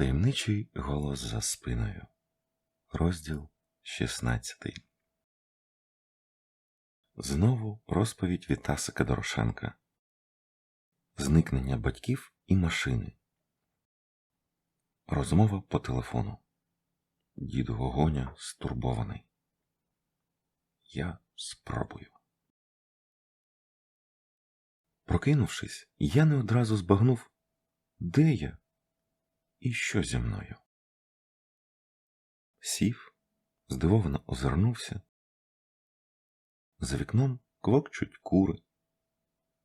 Таємничий голос за спиною. Розділ 16. Знову розповідь Вітасика Дорошенка. Зникнення батьків і машини. Розмова по телефону. Дід Гогоня стурбований. Я спробую. Прокинувшись, я не одразу збагнув, де я і що зі мною. Сів, здивовано озирнувся. За вікном квокчуть кури,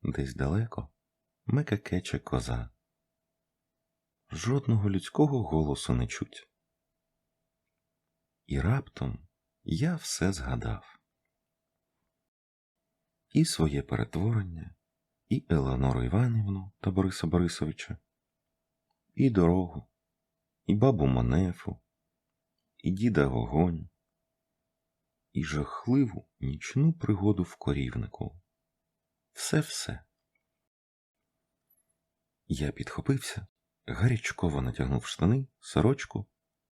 десь далеко мекакече коза. Жодного людського голосу не чуть. І раптом я все згадав. І своє перетворення, і Елеонору Іванівну та Бориса Борисовича, і дорогу, і бабу Монефу, і діда Гогонь, і жахливу нічну пригоду в корівнику. Все-все. Я підхопився, гарячково натягнув штани, сорочку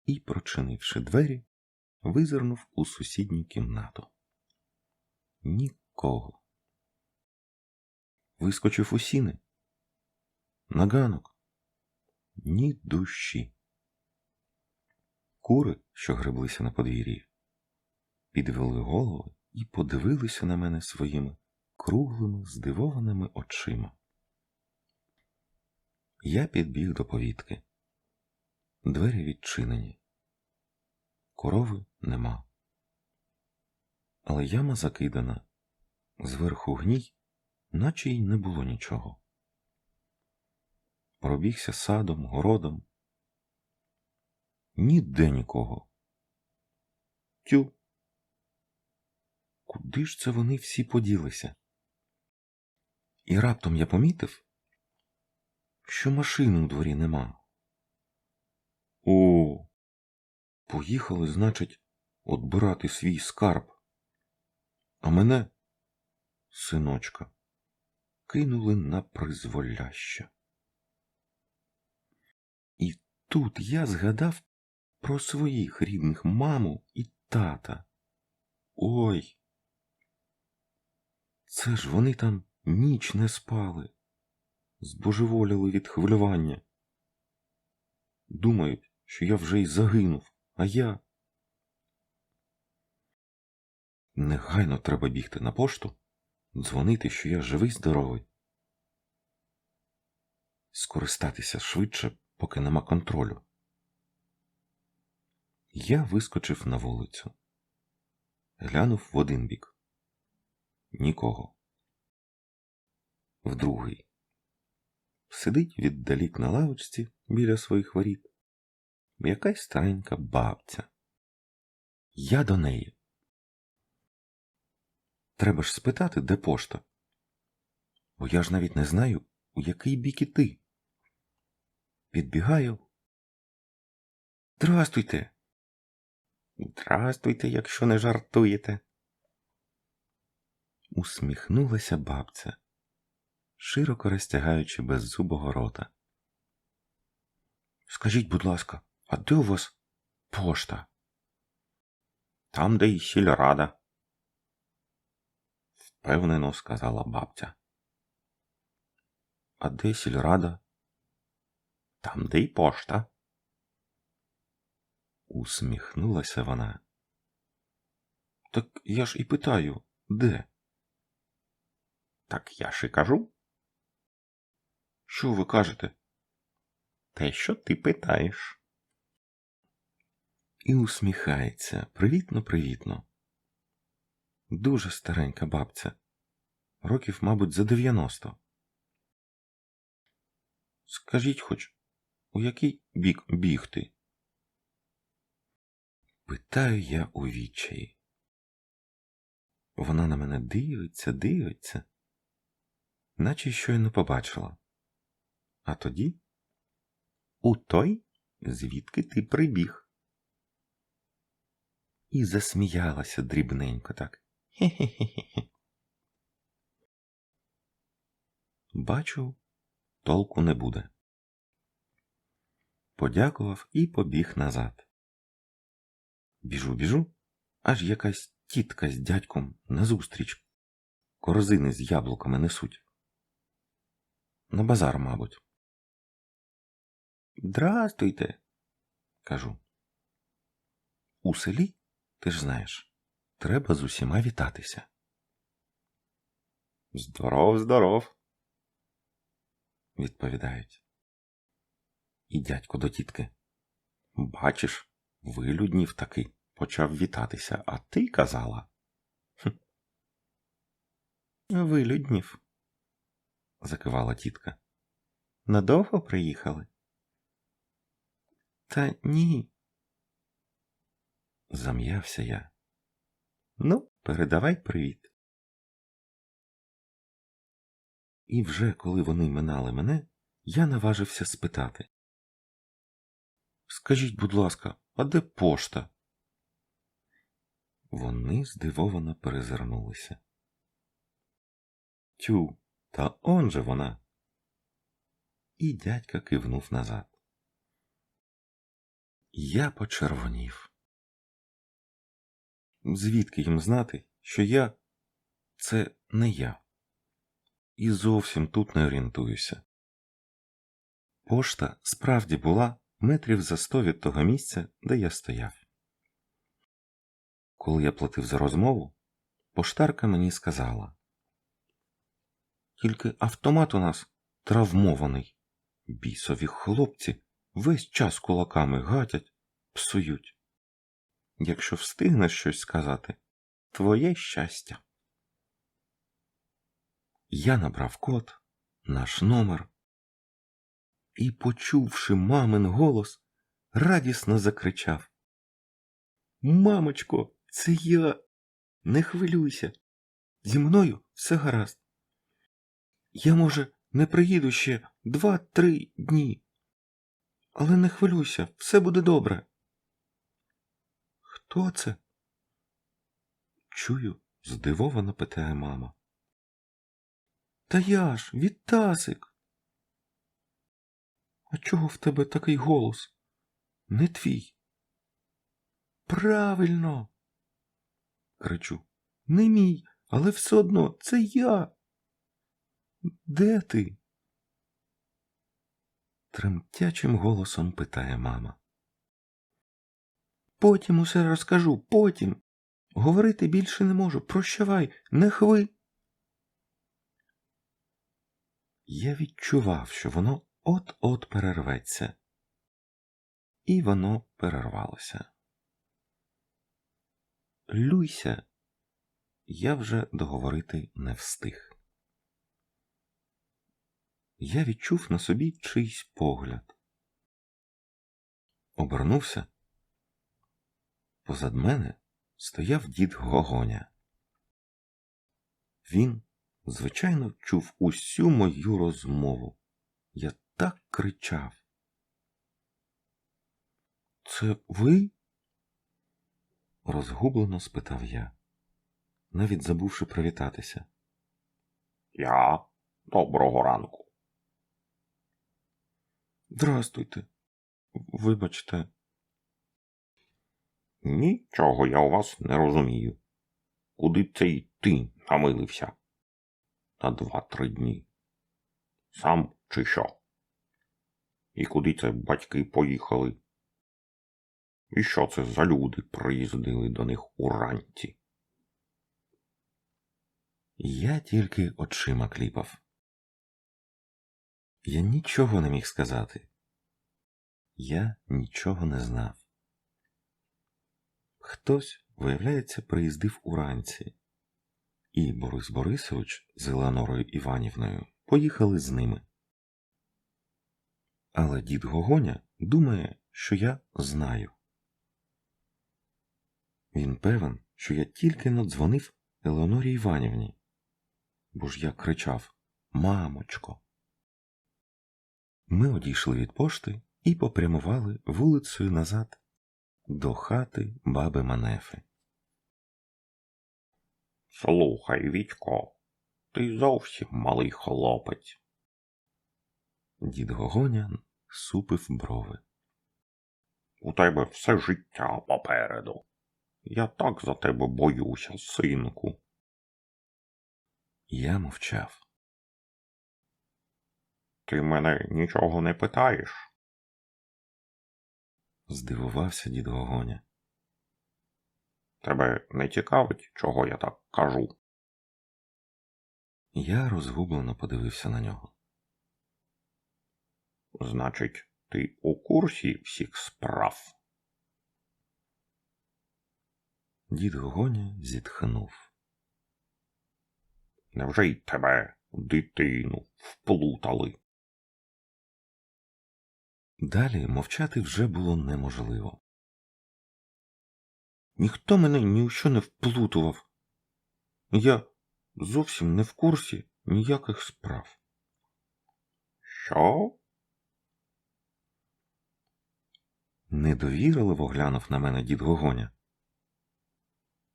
і, прочинивши двері, визирнув у сусідню кімнату. Нікого. Вискочив у сіни. На ганок. Ні душі. Кури, що греблися на подвір'ї, підвели голови і подивилися на мене своїми круглими, здивованими очима. Я підбіг до повітки. Двері відчинені. Корови нема. Але яма закидана, зверху гній, наче й не було нічого. Пробігся садом, городом. Ніде нікого. Тю. Куди ж це вони всі поділися? І раптом я помітив, що машини у дворі нема. О, поїхали, значить, отбирати свій скарб. А мене, синочка, кинули на призволяще. Тут я згадав про своїх рідних маму і тата. Ой. Це ж вони там ніч не спали, збожеволіли від хвилювання. Думають, що я вже й загинув, а я. Негайно треба бігти на пошту, дзвонити, що я живий, здоровий. Скористатися швидше, поки нема контролю. Я вискочив на вулицю, глянув в один бік. Нікого. В другий. Сидить віддалік на лавочці біля своїх воріт. Якась старенька бабця. Я до неї. Треба ж спитати, де пошта. Бо я ж навіть не знаю, у який бік іти. Підбігаю. Здрастуйте. Здрастуйте, якщо не жартуєте. Усміхнулася бабця, широко розтягаючи беззубого рота. Скажіть, будь ласка, а де у вас пошта? Там, де й сільрада, впевнено сказала бабця. А де сільрада? Там, де й пошта. Усміхнулася вона. Так я ж і питаю, де? Так я ж і кажу. Що ви кажете? Те, що ти питаєш. І усміхається привітно, привітно. Дуже старенька бабця. Років, мабуть, за дев'яносто. Скажіть хоч, у який бік бігти? Питаю я у відчаї. Вона на мене дивиться, дивиться, наче щойно побачила. А тоді у той, звідки ти прибіг. І засміялася дрібненько так. Хе-хе-хе. Бачу, толку не буде. Подякував і побіг назад. Біжу, біжу, аж якась тітка з дядьком назустріч. Корзини з яблуками несуть. На базар, мабуть. Здрастуйте, кажу. У селі, ти ж знаєш, треба з усіма вітатися. Здоров, здоров, відповідають. І дядько до тітки. Бачиш, вилюднів таки почав вітатися, а ти казала. Вилюднів, закивала тітка. Надовго приїхали? Та ні. Зам'явся я. Ну, передавай привіт. І вже коли вони минали мене, я наважився спитати. Скажіть, будь ласка, а де пошта? Вони здивовано перезирнулися. Тю, та он же вона. І дядька кивнув назад. Я почервонів. Звідки їм знати, що я це не я? І зовсім тут не орієнтуюся. Пошта справді була метрів за сто від того місця, де я стояв. Коли я платив за розмову, поштарка мені сказала Тільки автомат у нас травмований. Бісові хлопці весь час кулаками гатять, псують. Якщо встигнеш щось сказати, твоє щастя. Я набрав код, наш номер і, почувши мамин голос, радісно закричав Мамочко, це я. Не хвилюйся. Зі мною все гаразд. Я, може, не приїду ще два-три дні. Але не хвилюйся, все буде добре. Хто це? Чую, здивовано питає мама. Та я ж, Вітасик. А чого в тебе такий голос? Не твій. Правильно. кричу. Не мій, але все одно це я. Де ти? Тремтячим голосом питає мама. Потім усе розкажу, потім. Говорити більше не можу. Прощавай, не хви. Я відчував, що воно от-от перерветься. І воно перервалося. Люйся, я вже договорити не встиг. Я відчув на собі чийсь погляд. Обернувся. Позад мене стояв дід Гогоня. Він, звичайно, чув усю мою розмову. Я так кричав. Це ви? розгублено спитав я, навіть забувши привітатися. Я доброго ранку. Здрастуйте. Вибачте, Нічого я у вас не розумію. Куди цей ти намилився? На два-три дні. Сам чи що? І куди це батьки поїхали? І що це за люди приїздили до них уранці? я тільки очима кліпав. Я нічого не міг сказати. Я нічого не знав. Хтось, виявляється, приїздив уранці, і Борис Борисович з Елеонорою Іванівною поїхали з ними. Але дід Гогоня думає, що я знаю. Він певен, що я тільки надзвонив Елеонорі Іванівні, бо ж я кричав Мамочко. Ми одійшли від пошти і попрямували вулицею назад до хати баби Манефи. Слухай, Вітько, ти зовсім малий хлопець. Дід Гогонян супив брови. У тебе все життя попереду. Я так за тебе боюся, синку. Я мовчав. Ти мене нічого не питаєш? Здивувався дід Гогоня. Тебе не цікавить, чого я так кажу? Я розгублено подивився на нього. Значить, ти у курсі всіх справ? Дід Гогоня зітхнув. Невже й тебе, дитину, вплутали? Далі мовчати вже було неможливо. Ніхто мене ні у що не вплутував. Я зовсім не в курсі ніяких справ. Що? Недовірливо глянув на мене дід Гогоня.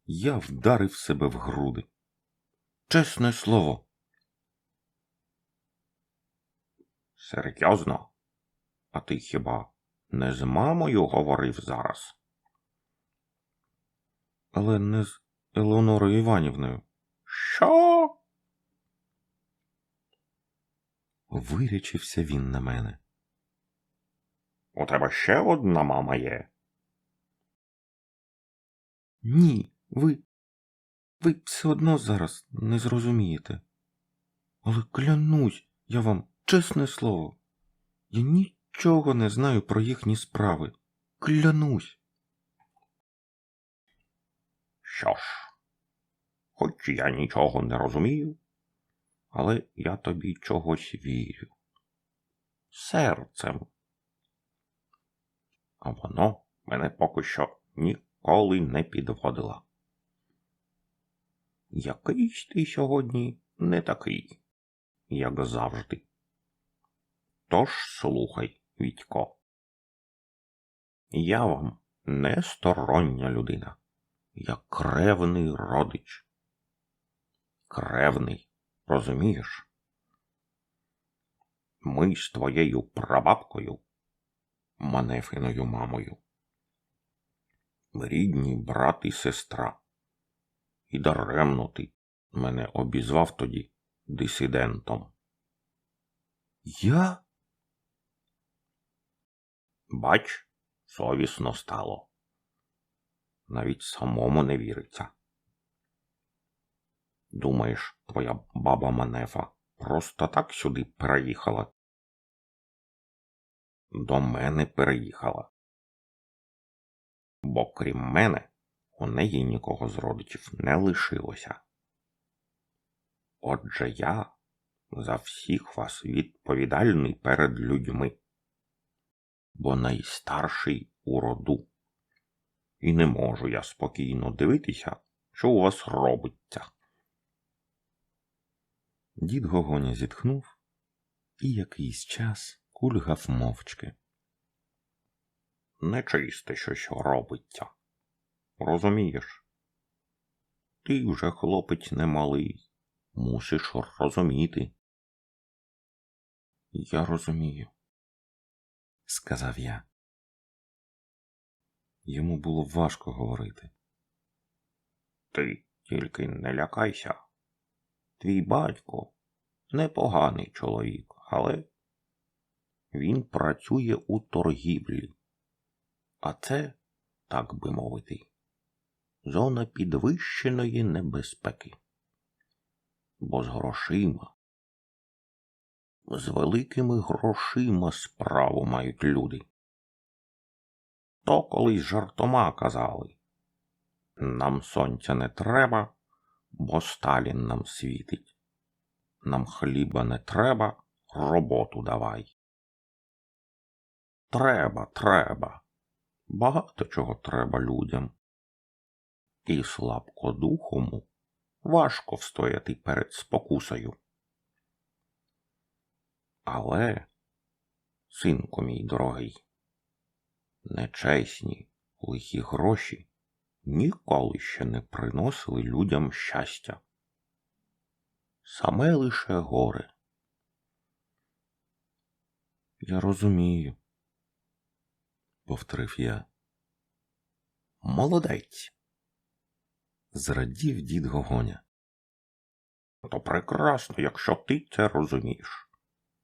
Я вдарив себе в груди. Чесне слово, Серйозно? А ти хіба не з мамою говорив зараз? але не з Елеонорою Іванівною. Що? Вирячився він на мене. У тебе ще одна мама є? Ні, ви. Ви все одно зараз не зрозумієте. Але клянусь, я вам чесне слово. Я нічого не знаю про їхні справи. Клянусь. Що ж, хоч я нічого не розумію, але я тобі чогось вірю. Серцем. А воно мене поки що ніколи не підводило. Якийсь ти сьогодні не такий, як завжди. Тож слухай, Вітько. Я вам не стороння людина. Я кревний родич. Кревний, розумієш? Ми з твоєю прабабкою, Манефиною мамою. Рідні брат і сестра. І даремно ти мене обізвав тоді дисидентом. Я? Бач, совісно стало. Навіть самому не віриться. Думаєш, твоя баба Манефа просто так сюди переїхала? До мене переїхала. Бо крім мене, у неї нікого з родичів не лишилося. Отже я за всіх вас відповідальний перед людьми, бо найстарший у роду. І не можу я спокійно дивитися, що у вас робиться. Дід Гогоня зітхнув і якийсь час кульгав мовчки. Нечисте щось робиться. Розумієш? Ти вже хлопець немалий, мусиш розуміти. Я розумію, сказав я. Йому було важко говорити. Ти тільки не лякайся. Твій батько непоганий чоловік, але він працює у торгівлі. А це, так би мовити, зона підвищеної небезпеки. Бо з грошима, з великими грошима справу мають люди. То колись жартома казали. Нам сонця не треба, бо Сталін нам світить. Нам хліба не треба, роботу давай. Треба, треба. Багато чого треба людям. І слабкодухому важко встояти перед спокусою. Але, синку мій дорогий, нечесні, лихі гроші ніколи ще не приносили людям щастя. Саме лише горе. Я розумію. Повторив я. Молодець. Зрадів дід Гогоня. То прекрасно, якщо ти це розумієш.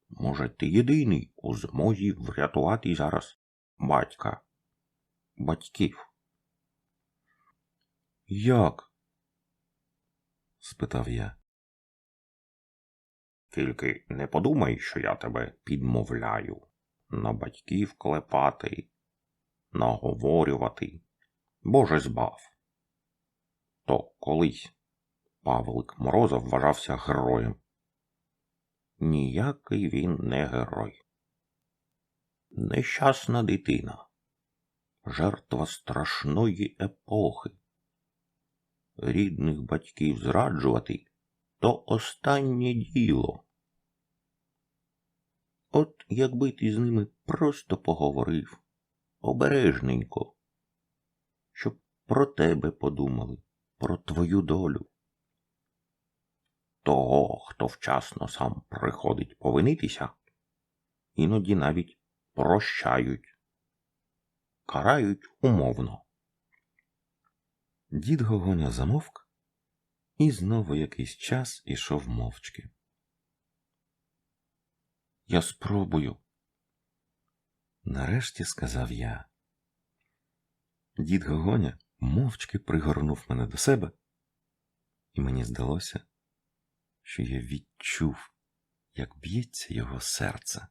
Може, ти єдиний у змозі врятувати зараз батька, батьків. Як? спитав я. Тільки не подумай, що я тебе підмовляю на батьків клепати, наговорювати. Боже збав. То колись Павлик Морозов вважався героєм. Ніякий він не герой. Нещасна дитина, жертва страшної епохи. Рідних батьків зраджувати то останнє діло. От якби ти з ними просто поговорив обережненько, щоб про тебе подумали, про твою долю. Того, хто вчасно сам приходить повинитися, іноді навіть прощають, карають умовно. Дід Гогоня замовк і знову якийсь час ішов мовчки. Я спробую. Нарешті сказав я. Дід Гогоня мовчки пригорнув мене до себе, і мені здалося, що я відчув, як б'ється його серце.